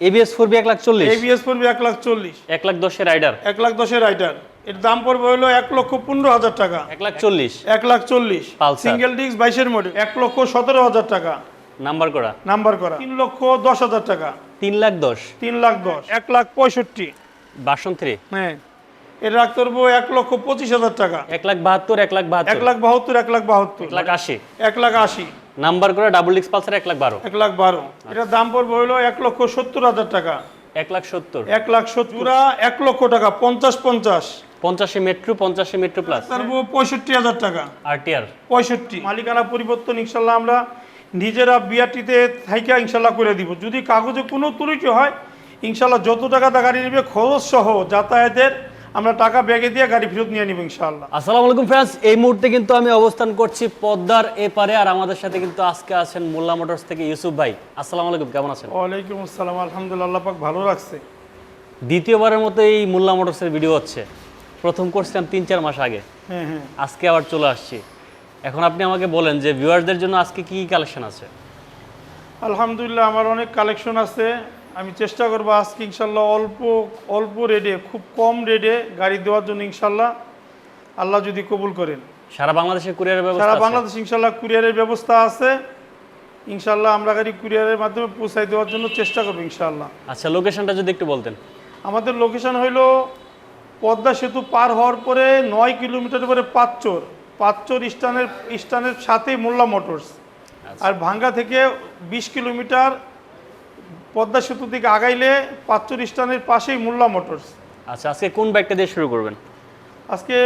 ABS four B এক লাখ চল্লিশ ABS পড়বে এক লাখ চল্লিশ এক লাখ দশের রাইডার এক লাখ দশের রাইটার এর দাম পড়বে হলো এক লক্ষ পনেরো হাজার টাকা এক লাখ চল্লিশ এক লাখ চল্লিশ সিঙ্গেল ডিস্ক বাইশের মডেল এক লক্ষ সতেরো হাজার টাকা নাম্বার করা নাম্বার করা তিন লক্ষ দশ হাজার টাকা তিন লাখ দশ তিন লাখ দশ এক লাখ পঁয়ষট্টি বাসন থ্রি হ্যাঁ এর রাখতে পারব এক লক্ষ পঁচিশ হাজার টাকা এক লাখ বাহাত্তর এক লাখ এক লাখ বাহাত্তর এক লাখ বাহাত্তর এক লাখ আশি এক লাখ আশি নাম্বার করে ডাবল ডিক্স পালসার এক লাখ বারো। এক লাখ বারো। এটার দাম পড়বে হলো এক লক্ষ সত্তর হাজার টাকা। এক লাখ সত্তর। এক লাখ সত্তর এক লক্ষ টাকা পঞ্চাশ পঞ্চাশ। পঞ্চাশে মেট্রো পঞ্চাশে মেট্রো প্লাস তারপর পঁয়ষট্টি হাজার টাকা। আরটিআর পঁয়ষট্টি। মালিকানা পরিবর্তন ইনশাল্লাহ আমরা নিজেরা বিআরটিতে থাইকা ইনশাল্লাহ করে দিব। যদি কাগজে কোনো ত্রুটি হয় ইনশাল্লাহ যত টাকা গাড়ি নেবে খরচ সহ যাতায়াতের আমরা টাকা ব্যাগে দিয়ে গাড়ি ফেরত নিয়ে নিব ইনশাল্লাহ আসসালামু আলাইকুম ফ্রেন্ডস এই মুহূর্তে কিন্তু আমি অবস্থান করছি পদ্মার এপারে আর আমাদের সাথে কিন্তু আজকে আছেন মোল্লা মোটরস থেকে ইউসুফ ভাই। আসসালামু আলাইকুম কেমন আছেন? ওয়ালাইকুম আসসালাম আলহামদুলিল্লাহ আল্লাহ পাক ভালো রাখছে। দ্বিতীয়বারের মতো এই মোল্লা মোটরসের ভিডিও হচ্ছে। প্রথম করছিলাম তিন চার মাস আগে। হ্যাঁ হ্যাঁ। আজকে আবার চলে আসছি। এখন আপনি আমাকে বলেন যে ভিউয়ারদের জন্য আজকে কি কি কালেকশন আছে? আলহামদুলিল্লাহ আমার অনেক কালেকশন আছে। আমি চেষ্টা করব আজকে ইনশাল্লাহ অল্প অল্প রেডে খুব কম রেডে গাড়ি দেওয়ার জন্য ইনশাল্লাহ আল্লাহ যদি কবুল করেন। সারা বাংলাদেশে কুরিয়ারের ব্যবস্থা সারা বাংলাদেশ ইনশাল্লাহ কুরিয়ারের ব্যবস্থা আছে। ইনশাল্লাহ আমরা গাড়ি কুরিয়ারের মাধ্যমে পৌঁছাই দেওয়ার জন্য চেষ্টা করব ইনশাল্লাহ। আচ্ছা লোকেশনটা যদি একটু বলতেন। আমাদের লোকেশন হইল পদ্মা সেতু পার হওয়ার পরে নয় কিলোমিটার পরে পাঁচচর। পাঁচচর স্টানের স্টানের সাথেই মোল্লা মোটরস। আর ভাঙ্গা থেকে বিশ কিলোমিটার পদ্মা সেতু থেকে আগাইলে পাঁচচর স্টানের পাশেই মোল্লা মোটরস। আচ্ছা আজকে কোন বাইকটা দিয়ে শুরু করবেন? আজকে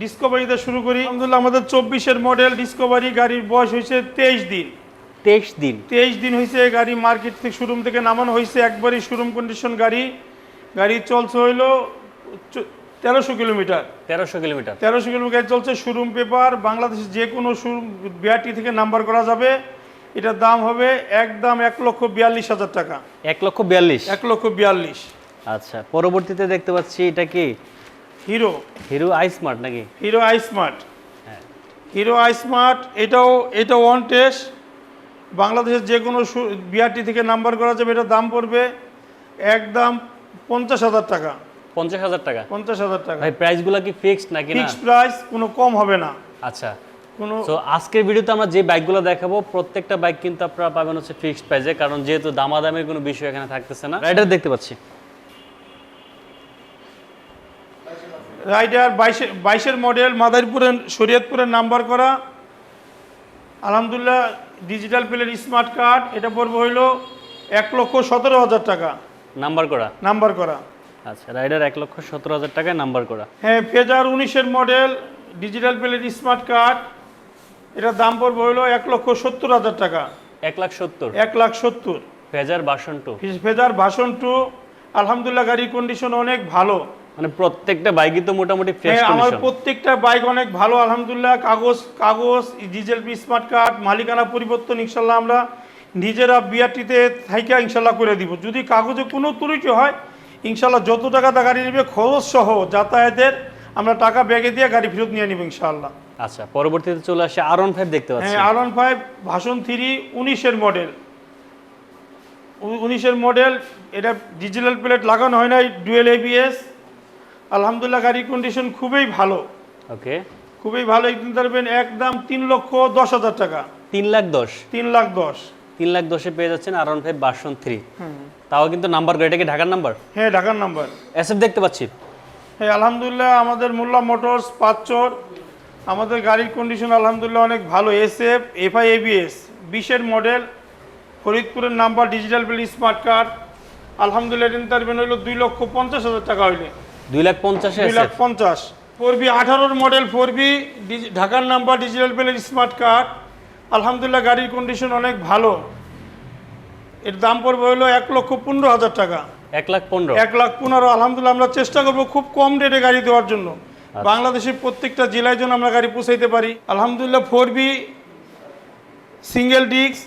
ডিসকভারিতে শুরু করি। আলহামদুলিল্লাহ আমাদের চব্বিশের মডেল ডিসকভারি গাড়ির বয়স হয়েছে তেইশ দিন। তেইশ দিন? তেইশ দিন হয়েছে গাড়ি মার্কেট থেকে শোরুম থেকে নামানো হয়েছে। একবারই শোরুম কন্ডিশন গাড়ি। গাড়ি চলছে হইল তেরোশো কিলোমিটার। তেরোশো কিলোমিটার। তেরোশো কিলোমিটার চলছে শোরুম পেপার বাংলাদেশের যে কোনো শোরুম বিআরটি থেকে নাম্বার করা যাবে। এটার দাম হবে একদম এক লক্ষ বিয়াল্লিশ হাজার টাকা। এক লক্ষ বিয়াল্লিশ? এক লক্ষ বিয়াল্লিশ। আচ্ছা পরবর্তীতে দেখতে পাচ্ছি এটা কি? হিরো। হিরো আই স্মার্ট নাকি? হিরো আই স্মার্ট হ্যাঁ। হিরো আই স্মার্ট এটাও এটা ওয়ান টেস্ট। বাংলাদেশের যে কোনো বিআরটি থেকে নাম্বার করা যাবে এটার দাম পড়বে একদম পঞ্চাশ হাজার টাকা। পঞ্চাশ হাজার টাকা? পঞ্চাশ হাজার টাকা। ভাই প্রাইসগুলো কি ফিক্সড নাকি ফিক্সড প্রাইস কোনো কম হবে না। আচ্ছা। আজকের ভিডিওতে আমরা যে বাইকগুলো দেখাবো প্রত্যেকটা বাইক কিন্তু আপনারা পাবেন হচ্ছে ফিক্সড প্রাইসে কারণ যেহেতু দামাদামের কোনো বিষয় এখানে থাকতেছে না। রাইডার দেখতে পাচ্ছি। রাইডার বাইশে বাইশের মডেল মাদারীপুরের শরীয়তপুরের নাম্বার করা। আলহামদুলিল্লাহ ডিজিটাল প্লের স্মার্ট কার্ড এটা পড়বে হইল এক লক্ষ সতেরো হাজার টাকা। নাম্বার করা? নাম্বার করা। আচ্ছা রাইডার এক লক্ষ সতেরো হাজার টাকায় নাম্বার করা। হ্যাঁ ফেজার উনিশের model digital plate smart card এটার দাম পড়বে হইল এক লক্ষ সত্তর হাজার টাকা। এক লাখ সত্তর। এক লাখ সত্তর। ফেজার বাসন টু। ফেজার ভাষণ টু আলহামদুলিল্লাহ গাড়ির কন্ডিশন অনেক ভালো। মানে প্রত্যেকটা বাইকই তো মোটামুটি ফ্রেশ হ্যাঁ আমার প্রত্যেকটা বাইক অনেক ভালো আলহামদুলিল্লাহ। কাগজ কাগজ ডিজেল স্মার্ট কার্ড মালিকানা পরিবর্তন ইনশাল্লাহ আমরা নিজেরা বিআরটিতে থাইকা ইনশাল্লাহ করে দিব। যদি কাগজে কোনো ত্রুটি হয় ইনশাল্লাহ যত টাকা তা গাড়ি নেবে খরচ সহ যাতায়াতের আমরা টাকা ব্যাগে দিয়ে গাড়ি ফেরত নিয়ে নিব ইনশাল্লাহ। আচ্ছা পরবর্তীতে চলে আসে আর ওয়ান ফাইভ দেখতে পাচ্ছি। হ্যাঁ R one five version three উনিশের মডেল উনিশের মডেল এটা ডিজিটাল প্লেট লাগানো হয় নাই ডুয়েল এবিএস আলহামদুলিল্লাহ গাড়ির কন্ডিশন খুবই ভালো। ওকে খুবই ভালো কিনতে পারবেন একদম তিন লক্ষ দশ হাজার টাকা। তিন লাখ দশ? তিন লাখ দশ। তিন লাখ দশে পেয়ে যাচ্ছেন R one five version three তাও কিন্তু নাম্বার এটা কি ঢাকার নাম্বার হ্যাঁ ঢাকার নাম্বার এসএফ দেখতে পাচ্ছি। হ্যাঁ আলহামদুলিল্লাহ আমাদের মোল্লা মোটরস পাঁচচর আমাদের গাড়ির কন্ডিশন আলহামদুলিল্লাহ অনেক ভালো। এসএফ এফআই এবিএস বিশের মডেল ফরিদপুরের নাম্বার ডিজিটাল বিল স্মার্ট কার্ড আলহামদুলিল্লাহ পারবেন হইল দুই লক্ষ পঞ্চাশ হাজার টাকা হইলে। দুই লাখ পঞ্চাশ দুই লাখ পঞ্চাশ। ফোর বি আঠারোর মডেল ফোর বি ঢাকার number digital plate smart card আলহামদুলিল্লাহ গাড়ির কন্ডিশন অনেক ভালো। এর দাম পড়বে হলো এক লক্ষ পনেরো হাজার টাকা। এক লাখ পনেরো? এক লাখ পনেরো আলহামদুলিল্লাহ আমরা চেষ্টা করব খুব কম রেটে গাড়ি দেওয়ার জন্য। বাংলাদেশের প্রত্যেকটা জেলায় জন্য আমরা গাড়ি পৌঁছাইতে পারি। আলহামদুলিল্লাহ ফোর বি সিঙ্গেল ডিস্ক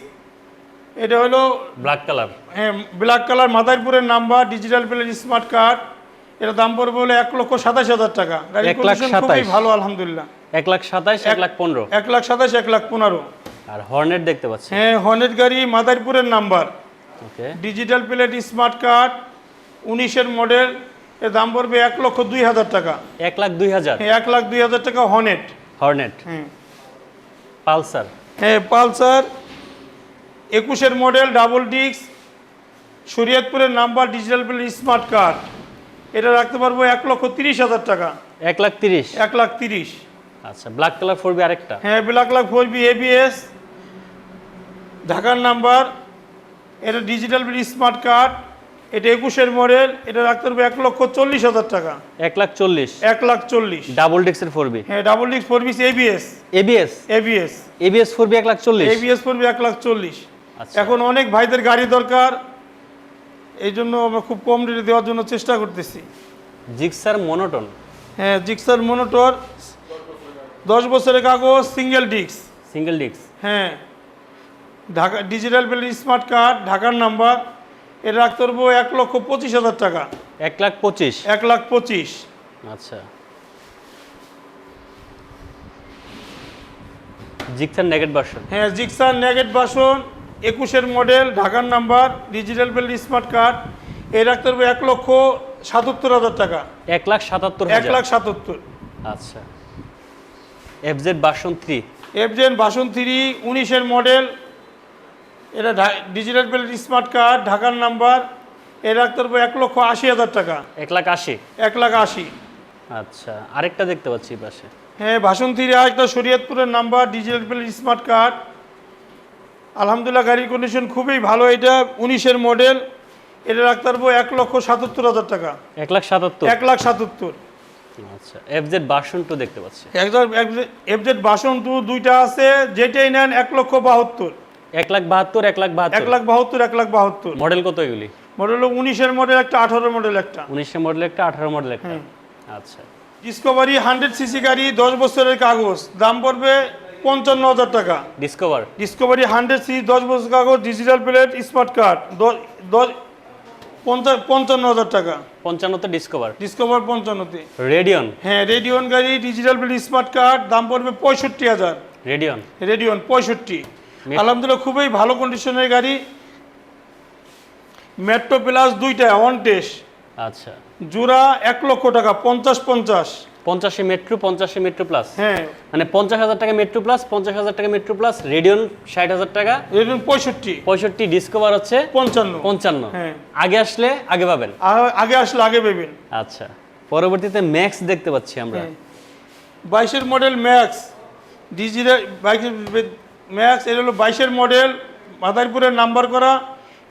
এটা হলো ব্ল্যাক কালার হ্যাঁ black colour মাদারপুরের number digital plate smart card এটা দাম পড়বে হলো এক লক্ষ সাতাশ হাজার টাকা। গাড়ি খুবই ভালো আলহামদুলিল্লাহ। এক লাখ সাতাইশ এক লাখ পনেরো। এক লাখ সাতাশ এক লাখ পনেরো। আর হর্নেট দেখতে পাচ্ছি। হ্যাঁ হর্নেট গাড়ি মাদারপুরের number. Digital plate smart card উনিশের মডেল এর দাম পড়বে এক লক্ষ দুই হাজার টাকা। এক লাখ দুই হাজার? এক লাখ দুই হাজার টাকা হনেট হর্নেট। হ্যাঁ পালসার? হ্যাঁ পালসার একুশের মডেল ডাবল ডিক্স শরীয়তপুরের number digital plate smart card. এটা রাখতে পারব এক লক্ষ তিরিশ হাজার টাকা। এক লাখ তিরিশ? এক লাখ তিরিশ। আচ্ছা ব্ল্যাক কালার ফোর বি আরেকটা? হ্যাঁ black lakh four V ABS ঢাকার নাম্বার এটা ডিজিটাল স্মার্ট কার্ড। এটা একুশের মডেল এটা রাখতে পারব এক লক্ষ চল্লিশ হাজার টাকা। এক লাখ চল্লিশ। এক লাখ চল্লিশ। ডাবল ডিক্সের ফোর বি হ্যাঁ double discs four Bs ABS ABS ABS ABS four B এক লাখ চল্লিশ? এবিএস পড়বে এক লাখ চল্লিশ। আচ্ছা। এখন অনেক ভাইদের গাড়ি দরকার এই জন্য আমরা খুব কম রেটে দেওয়ার জন্য চেষ্টা করতেছি। Gixxer monotone. হ্যাঁ জিক্সার মনোটর দশ বছরের কাগজ সিঙ্গেল ডিস্ক সিঙ্গেল ডিক্স হ্যাঁ Dhaka digital plate smart card ঢাকার নাম্বার এটা রাখতে পারব এক লক্ষ পঁচিশ হাজার টাকা। এক লাখ পঁচিশ? এক লাখ পঁচিশ। আচ্ছা। জিক্সার নেগেট ভার্সন হ্যাঁ জিক্সার নেগেট বাসন একুশের মডেল ঢাকার number digital plate smart card. এ রাখতে পারব এক লক্ষ সাতাত্তর হাজার টাকা। এক লাখ সাতাত্তর এক লাখ সাতাত্তর। আচ্ছা। F Z version three. এফজেন বাসন থ্রি উনিশের মডেল এটা ডিজিটাল প্লেট স্মার্ট কার্ড ঢাকার নাম্বার এ রাখতে পারব এক লক্ষ আশি হাজার টাকা। এক লাখ আশি? এক লাখ আশি। আচ্ছা আরেকটা দেখতে পাচ্ছি পাশে। হ্যাঁ বাসন থ্রি আরেকটা শরীয়তপুরের number digital plate smart card আলহামদুলিল্লাহ গাড়ির কন্ডিশন খুবই ভালো এটা উনিশের মডেল এটা রাখতে পারব এক লক্ষ সাতাত্তর হাজার টাকা। এক লাখ সাতাত্তর? এক লাখ সাতাত্তর। আচ্ছা এফজেড ভার্সন টু দেখতে পাচ্ছি। একজন এফজেড বাসন টু দুইটা আছে যেটাই নেন এক লক্ষ বাহাত্তর। এক লাখ বাহাত্তর এক লাখ এক লাখ বাহাত্তর এক লাখ বাহাত্তর। মডেল কত এগুলি? মডেল উনিশের মডেল একটা আঠারো মডেল একটা। উনিশশো মডেল একটা আঠারো মডেল একটা। আচ্ছা। ডিসকভারি হান্ড্রেড সিসি গাড়ি দশ বছরের কাগজ। দাম পড়বে পঞ্চান্ন হাজার টাকা। ডিসকভার ডিসকভারি হান্ড্রেড সিসি দশ বছর কাগজ ডিজিটাল প্লেট স্মার্ট কার্ড দশ পঞ্চা- পঞ্চান্ন হাজার টাকা। পঞ্চান্নতে ডিসকভার ডিসকভার পঞ্চান্নতে। রেডিয়ন হ্যাঁ রেডিয়ন গাড়ি ডিজিটাল প্লেট স্মার্ট কার্ড দাম পড়বে পঁয়ষট্টি হাজার। রেডিয়ন রেডিয়ন পঁয়ষট্টি। আলহামদুলিল্লাহ খুবই ভালো কন্ডিশনের গাড়ি। মেট্রো প্লাস দুইটা ওয়ান টেস্ট আচ্ছা। জোড়া এক লক্ষ টাকা পঞ্চাশ পঞ্চাশ। পঞ্চাশে মেট্রো পঞ্চাশে মেট্রো প্লাস হ্যাঁ। মানে পঞ্চাশ হাজার টাকা মেট্রো প্লাস পঞ্চাশ হাজার টাকা মেট্রো প্লাস রেডিয়ন ষাট হাজার টাকা। রেডিয়ন পঁয়ষট্টি। পঁয়ষট্টি ডিসকভার হচ্ছে পঞ্চান্ন। পঞ্চান্ন। হ্যাঁ। আগে আসলে আগে পাবেন। আগে আসলে আগে পেবেন। আচ্ছা। পরবর্তীতে ম্যাক্স দেখতে পাচ্ছি আমরা। হ্যাঁ। বাইশের মডেল ম্যাক্স ডিজিটাল বাইশের ম্যাক্স এটা হলো বাইশের মডেল মাদারীপুরের নাম্বার করা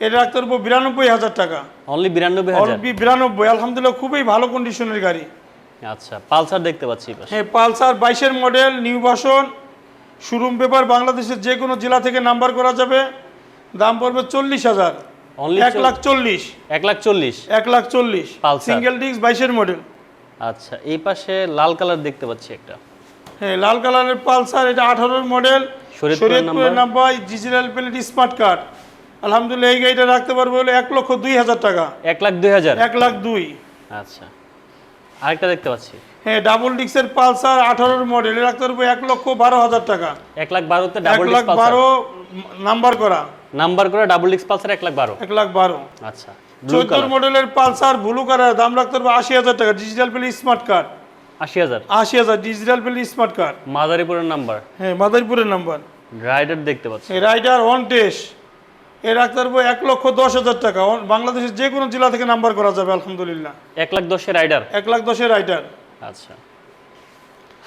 এটা রাখতে পারব বিরানব্বই হাজার টাকা। অনলি বিরানব্বই অলবি বিরানব্বই আলহামদুলিল্লাহ খুবই ভালো কন্ডিশনের গাড়ি। আচ্ছা পালসার দেখতে পাচ্ছি হ্যাঁ পালসার বাইশের model new version showroom paper বাংলাদেশের যে কোনো জেলা থেকে নাম্বার করা যাবে। দাম পড়বে চল্লিশ হাজার। অনলি এক লাখ চল্লিশ। এক লাখ চল্লিশ? এক লাখ চল্লিশ। সিঙ্গেল ডিস্ক বাইশের মডেল আচ্ছা এই পাশে লাল কালার দেখতে পাচ্ছি একটা। হ্যাঁ লাল কালারের পালসার এটা আঠারোর মডেল শরীয়তপুরের number digital plate smart card আলহামদুলিল্লাহ এই গাড়িটা রাখতে পারব হলো এক লক্ষ দুই হাজার টাকা। এক লাখ দুই হাজার? এক লাখ দুই। আচ্ছা। আরেকটা দেখতে পাচ্ছি। হ্যাঁ ডাবল ডিস্কের পালসার আঠারোর মডেল রাখতে পারব এক লক্ষ বারো হাজার টাকা। এক লাখ বারোতে এক ডাবল লাখ বারো নাম্বার করা। নাম্বার করে ডাবল ডিস্ক পালসার এক লাখ বারো? এক লাখ বারো। আচ্ছা। ব্লু চোদ্দোর মডেলের পালসার ব্লু কালার দাম রাখতে পারব আশি হাজার টাকা ডিজিটাল প্লেট স্মার্ট কার্ড আশি হাজার। আশি হাজার ডিজিটাল প্লেট স্মার্ট কার্ড মাদারীপুরের নাম্বার। হ্যাঁ মাদারীপুরের নাম্বার। রাইডার দেখতে পাচ্ছি। রাইডার ওয়ান টেস্ট এর রাখতে পারব এক লক্ষ দশ হাজার টাকা। বাংলাদেশের যে কোনো জেলা থেকে নাম্বার করা যাবে আলহামদুলিল্লাহ। এক লাখ দশের রাইডার এক লাখ দশের রাইডার আচ্ছা।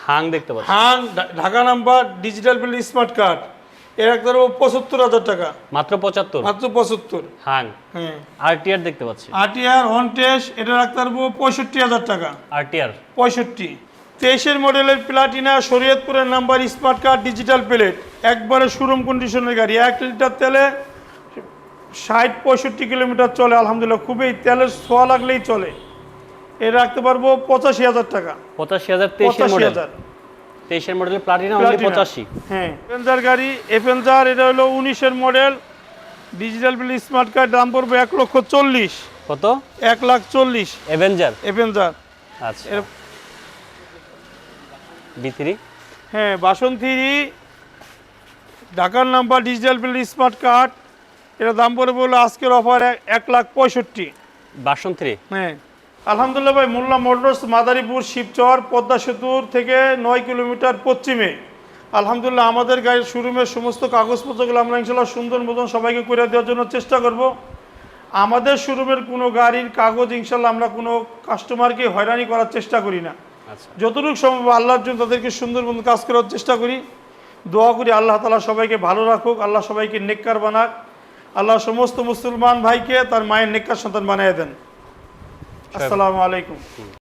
হাং দেখতে পাচ্ছি। Hang Dhaka number digital plate smart card এ রাখতে পারব পঁচাত্তর হাজার টাকা। মাত্র পঁচাত্তর? মাত্র পঁচাত্তর। হাং হ্যাঁ। আরটিআর দেখতে পাচ্ছি। ওয়ান টেস্ট এটা রাখতে পারব পঁয়ষট্টি হাজার টাকা। আরটিআর পঁয়ষট্টি। তেইশের মডেলের প্লাটিনা শরীয়তপুরের number smart card digital plate. একবারে শোরুম কন্ডিশনের গাড়ি। এক লিটার তেলে ষাট পঁয়ষট্টি কিলোমিটার চলে আলহামদুলিল্লাহ খুবই তেলের সোয়া লাগলেই চলে। এ রাখতে পারব পঁচাশি হাজার টাকা। পঁচাশি হাজার পঁচাশি হাজার। তেইশের মডেল প্লাটিনা অনলি পঁচাশি। হ্যাঁ। এফেন্সার গাড়ি এফেন্সার এটা হলো উনিশের model digital plate smart card দাম পড়বে এক লক্ষ চল্লিশ। কত? এক লাখ চল্লিশ। অ্যাভেঞ্জার এফেন্সার আচ্ছা। বি থ্রি হ্যাঁ বাসন্তী ঢাকার number digital plate smart card এটা দাম পড়ে বলল আজকের অফার এক লাখ পঁয়ষট্টি। বাসন থ্রি? হ্যাঁ। আলহামদুলিল্লাহ ভাই মোল্লা মোটরস মাদারীপুর শিবচর পদ্মা সেতুর থেকে নয় কিলোমিটার পশ্চিমে। আলহামদুলিল্লাহ আমাদের গাড়ির শোরুমের সমস্ত কাগজপত্রগুলো আমরা ইনশাল্লাহ সুন্দর মতন সবাইকে করে দেওয়ার জন্য চেষ্টা করব। আমাদের শোরুমের কোনো গাড়ির কাগজ ইনশাল্লাহ আমরা কোনো কাস্টমারকে হয়রানি করার চেষ্টা করি না। আচ্ছা। যতটুকু সম্ভব আল্লাহর জন্য তাদেরকে সুন্দর মতো কাজ করার চেষ্টা করি। দোয়া করি আল্লাহ তালা সবাইকে ভালো রাখুক আল্লাহ সবাইকে নেককার বানাক। আল্লাহ সমস্ত মুসলমান ভাইকে তার মায়ের নেককার সন্তান বানিয়ে দেন। আসসালামু আলাইকুম।